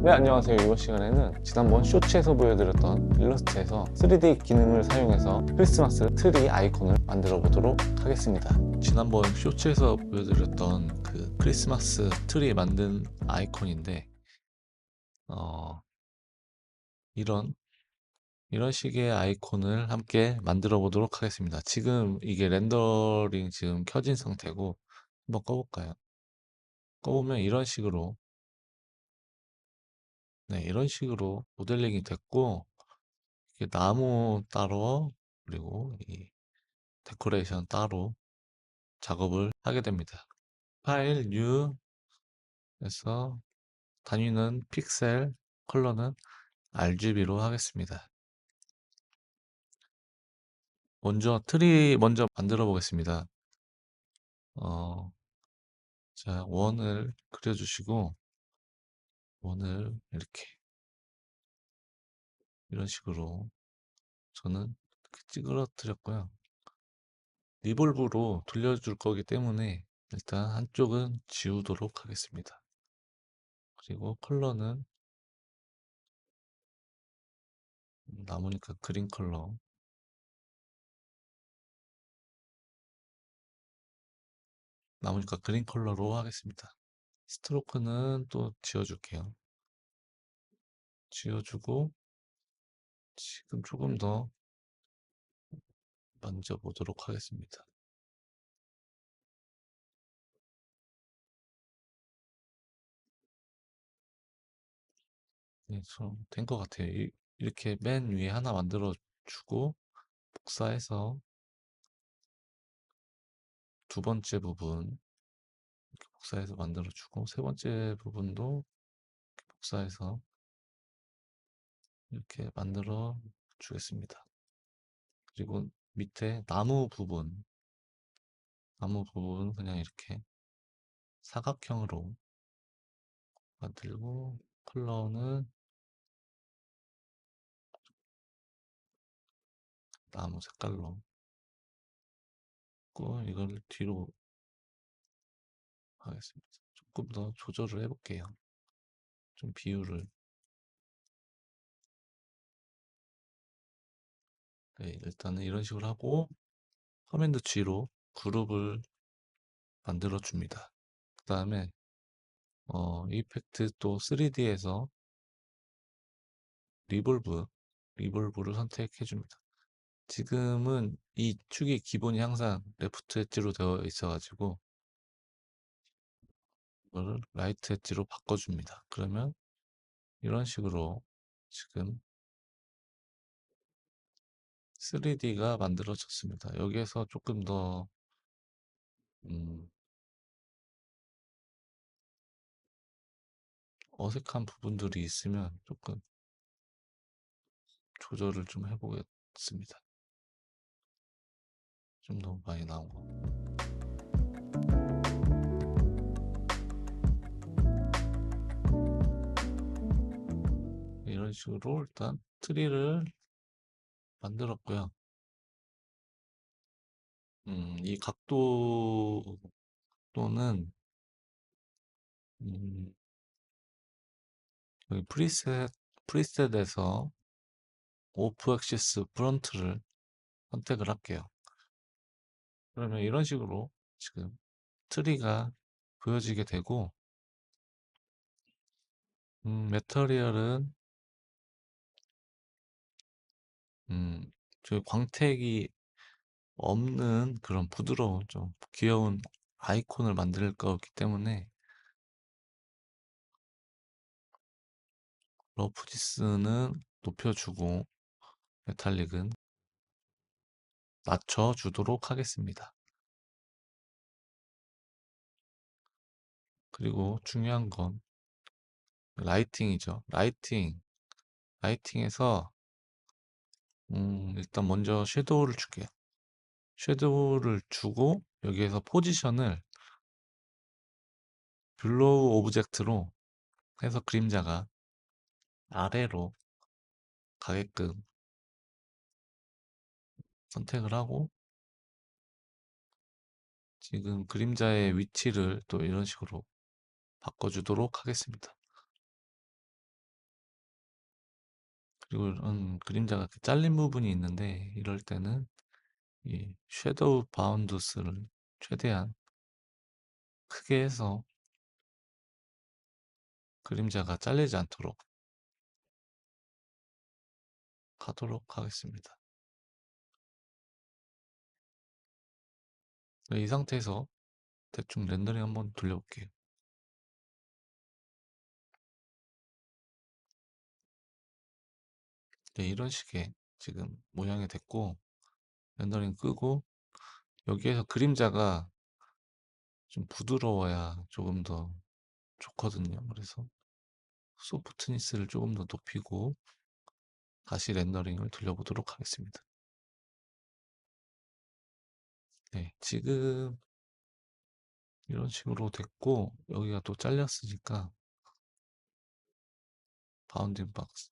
네, 안녕하세요. 이번 시간에는 지난번 쇼츠에서 보여드렸던 일러스트에서 3D 기능을 사용해서 크리스마스 트리 아이콘을 만들어 보도록 하겠습니다. 지난번 쇼츠에서 보여드렸던 그 크리스마스 트리 만든 아이콘인데, 어, 이런, 이런 식의 아이콘을 함께 만들어 보도록 하겠습니다. 지금 이게 렌더링 지금 켜진 상태고, 한번 꺼볼까요? 꺼보면 이런 식으로 네, 이런 식으로 모델링이 됐고, 이게 나무 따로, 그리고 이 데코레이션 따로 작업을 하게 됩니다. 파일 뉴에서 단위는 픽셀, 컬러는 RGB로 하겠습니다. 먼저 트리 먼저 만들어 보겠습니다. 어, 자, 원을 그려주시고, 원을 이렇게, 이런 식으로 저는 찌그러뜨렸고요. 리볼브로 돌려줄 거기 때문에 일단 한쪽은 지우도록 하겠습니다. 그리고 컬러는 남으니까 그린 컬러 남으니까 그린 컬러로 하겠습니다. 스트로크는 또 지워줄게요. 지워주고 지금 조금 더 만져보도록 하겠습니다. 네, 된 것 같아요. 이, 이렇게 맨 위에 하나 만들어 주고 복사해서 두 번째 부분 복사해서 만들어 주고 세 번째 부분도 복사해서 이렇게 만들어 주겠습니다. 그리고 밑에 나무 부분 나무 부분 그냥 이렇게 사각형으로 만들고 컬러는 나무 색깔로 고 이걸 뒤로 하겠습니다. 조금 더 조절을 해볼게요. 좀 비율을 네, 일단은 이런 식으로 하고 커맨드 G로 그룹을 만들어 줍니다. 그 다음에 어, 이펙트 또 3D에서 리볼브 리볼브를 선택해 줍니다. 지금은 이 축이 기본이 항상 레프트 엣지로 되어 있어 가지고 이거를 라이트 엣지로 바꿔줍니다. 그러면 이런 식으로 지금 3D가 만들어졌습니다. 여기에서 조금 더 음, 어색한 부분들이 있으면 조금 조절을 좀 해보겠습니다. 좀 너무 많이 나온 거. 이런 식으로 일단 트리를 만들었고요. 음, 이 각도 또는 음, 여기 프리셋 프리셋에서 오프 액시스 프론트를 선택을 할게요. 그러면 이런 식으로 지금 트리가 보여지게 되고 음, 메터리얼은 음, 저 광택이 없는 그런 부드러운 좀 귀여운 아이콘을 만들 거기 때문에 러프지스는 높여주고 메탈릭은 낮춰주도록 하겠습니다. 그리고 중요한 건 라이팅이죠. 라이팅. 라이팅에서 음, 일단 먼저 섀도우를 줄게요. 섀도우를 주고 여기에서 포지션을 블로우 오브젝트로 해서 그림자가 아래로 가게끔 선택을 하고 지금 그림자의 위치를 또 이런 식으로 바꿔주도록 하겠습니다. 그리고 이런 그림자가 그 잘린 부분이 있는데 이럴 때는 이 섀도우 바운드스를 최대한 크게 해서 그림자가 잘리지 않도록 가도록 하겠습니다. 네, 이 상태에서 대충 렌더링 한번 돌려볼게요. 네, 이런 식의 지금 모양이 됐고 렌더링 끄고 여기에서 그림자가 좀 부드러워야 조금 더 좋거든요. 그래서 소프트니스를 조금 더 높이고 다시 렌더링을 돌려보도록 하겠습니다. 네, 지금 이런 식으로 됐고 여기가 또 잘렸으니까 바운딩 박스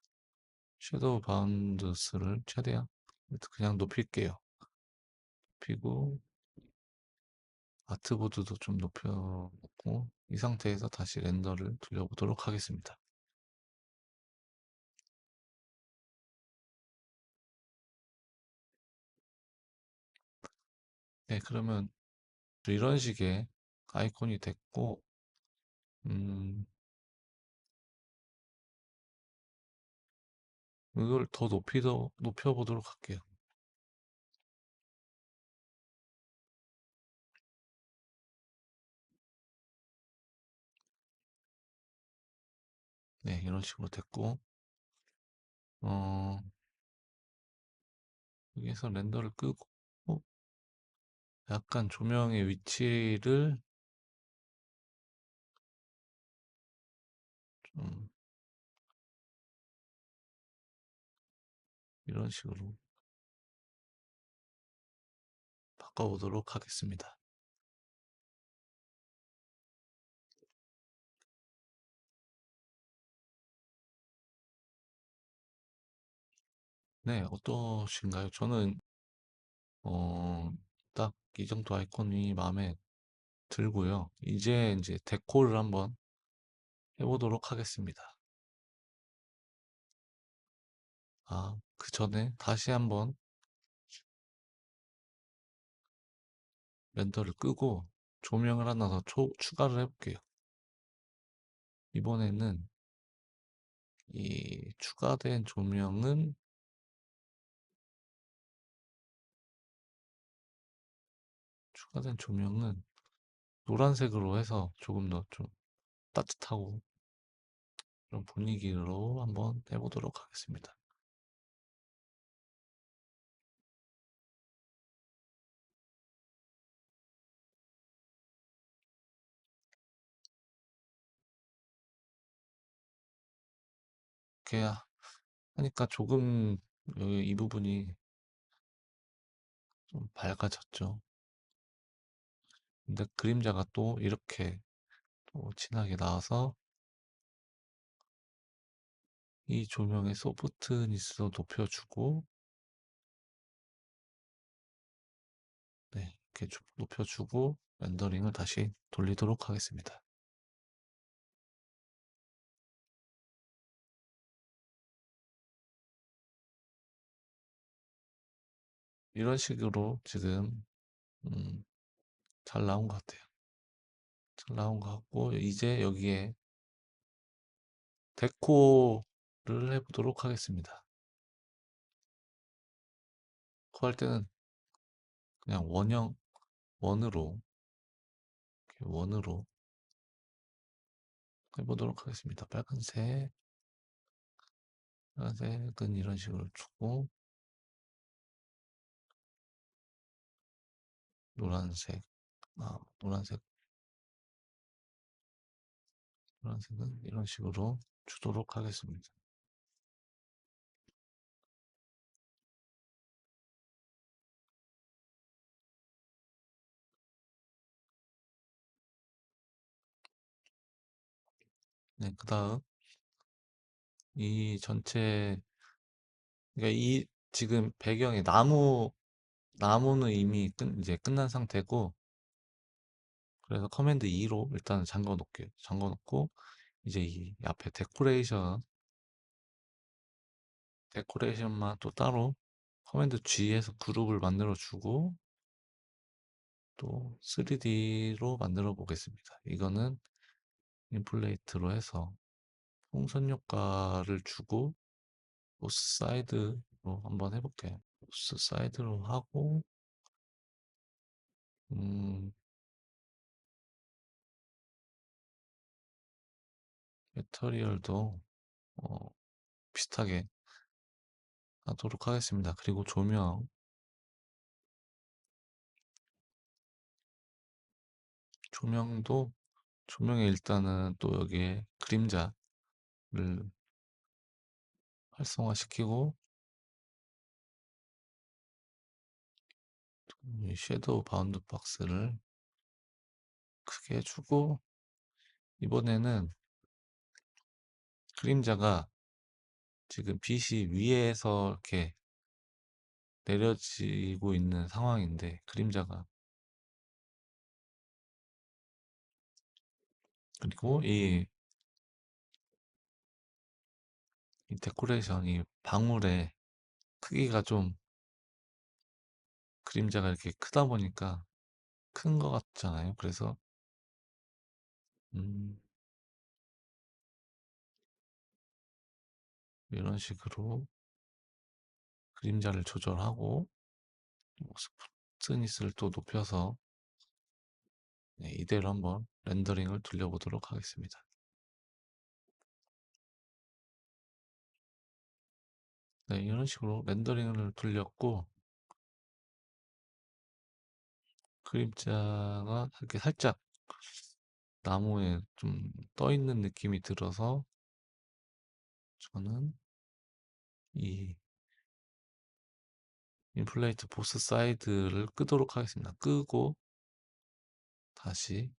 섀도우 바운드스를 최대한 그냥 높일게요. 높이고 아트보드도 좀 높여놓고 이 상태에서 다시 렌더를 돌려보도록 하겠습니다. 네, 그러면 이런 식의 아이콘이 됐고 음, 이걸 더 높이 더, 높여보도록 할게요. 네, 이런 식으로 됐고 어, 여기서 렌더를 끄고 어? 약간 조명의 위치를 좀 이런 식으로 바꿔보도록 하겠습니다. 네, 어떠신가요? 저는 어, 딱 이 정도 아이콘이 마음에 들고요. 이제 이제 데코를 한번 해보도록 하겠습니다. 아, 그 전에 다시 한번 렌더를 끄고 조명을 하나 더 초, 추가를 해볼게요. 이번에는 이 추가된 조명은 추가된 조명은 노란색으로 해서 조금 더 좀 따뜻하고 그런 분위기로 한번 해보도록 하겠습니다. 이렇게 하니까 조금 여기 이 부분이 좀 밝아졌죠. 근데 그림자가 또 이렇게 또 진하게 나와서 이 조명의 소프트니스도 높여주고 네, 이렇게 좀 높여주고 렌더링을 다시 돌리도록 하겠습니다. 이런 식으로 지금 음, 잘 나온 것 같아요. 잘 나온 것 같고 이제 여기에 데코를 해보도록 하겠습니다. 데코 할 때는 그냥 원형 원으로 원으로 해보도록 하겠습니다. 빨간색 빨간색은 이런 식으로 주고 노란색 아 노란색. 노란색은 이런 식으로 주도록 하겠습니다. 네, 그 다음. 이 전체 그러니까 이 지금 배경에 나무 나무는 이미 끝, 이제 끝난 상태고 그래서 커맨드 2로 일단 잠궈 놓을게요. 잠궈 놓고 이제 이 앞에 데코레이션 데코레이션만 또 따로 커맨드 G에서 그룹을 만들어 주고 또 3D로 만들어 보겠습니다. 이거는 인플레이트로 해서 풍선 효과를 주고 보스 사이드로 한번 해볼게요. 보스 사이드로 하고 음, 매터리얼도 어, 비슷하게 하도록 하겠습니다. 그리고 조명 조명도 조명에 일단은 또 여기에 그림자를 활성화시키고 섀도우 바운드 박스를 크게 해주고 이번에는 그림자가 지금 빛이 위에서 이렇게 내려지고 있는 상황인데 그림자가 그리고 이, 이 데코레이션 이 방울의 크기가 좀 그림자가 이렇게 크다 보니까 큰 것 같잖아요. 그래서 음, 이런 식으로 그림자를 조절하고 뭐 스프트니스를 또 높여서 네, 이대로 한번 렌더링을 돌려보도록 하겠습니다. 네, 이런 식으로 렌더링을 돌렸고 그림자가 이렇게 살짝 나무에 좀 떠 있는 느낌이 들어서 저는 이 인플레이트 보스 사이드를 끄도록 하겠습니다. 끄고 다시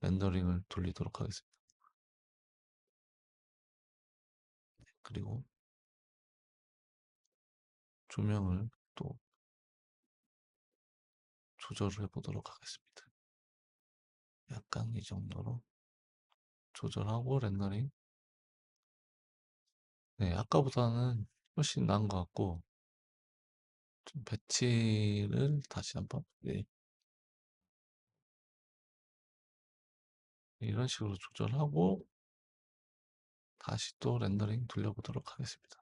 렌더링을 돌리도록 하겠습니다. 그리고 조명을 또 조절을 해보도록 하겠습니다. 약간 이 정도로 조절하고 렌더링 네, 아까보다는 훨씬 나은 것 같고 좀 배치를 다시 한번 네. 이런 식으로 조절하고 다시 또 렌더링 돌려보도록 하겠습니다.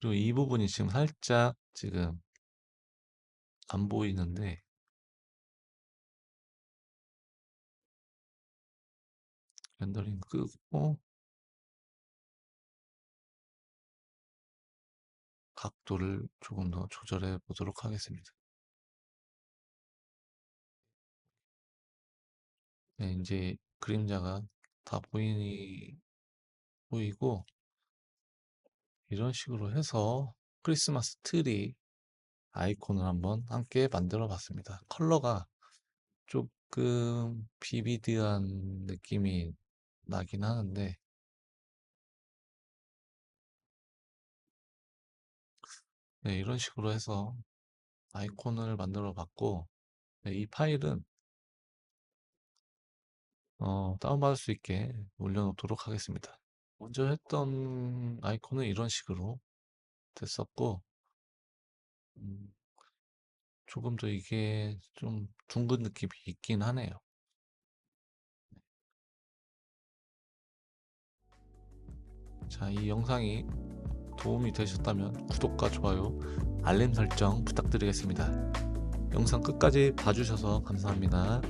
그리고 이 부분이 지금 살짝 지금 안 보이는데 렌더링 끄고 각도를 조금 더 조절해 보도록 하겠습니다. 네, 이제 그림자가 다 보이니, 보이고, 이런 식으로 해서 크리스마스 트리 아이콘을 한번 함께 만들어 봤습니다. 컬러가 조금 비비드한 느낌이 나긴 하는데, 네, 이런 식으로 해서 아이콘을 만들어 봤고, 네, 이 파일은 어, 다운받을 수 있게 올려놓도록 하겠습니다. 먼저 했던 아이콘은 이런 식으로 됐었고, 음, 조금 더 이게 좀 둥근 느낌이 있긴 하네요. 자, 이 영상이 도움이 되셨다면 구독과 좋아요, 알림 설정 부탁드리겠습니다. 영상 끝까지 봐주셔서 감사합니다.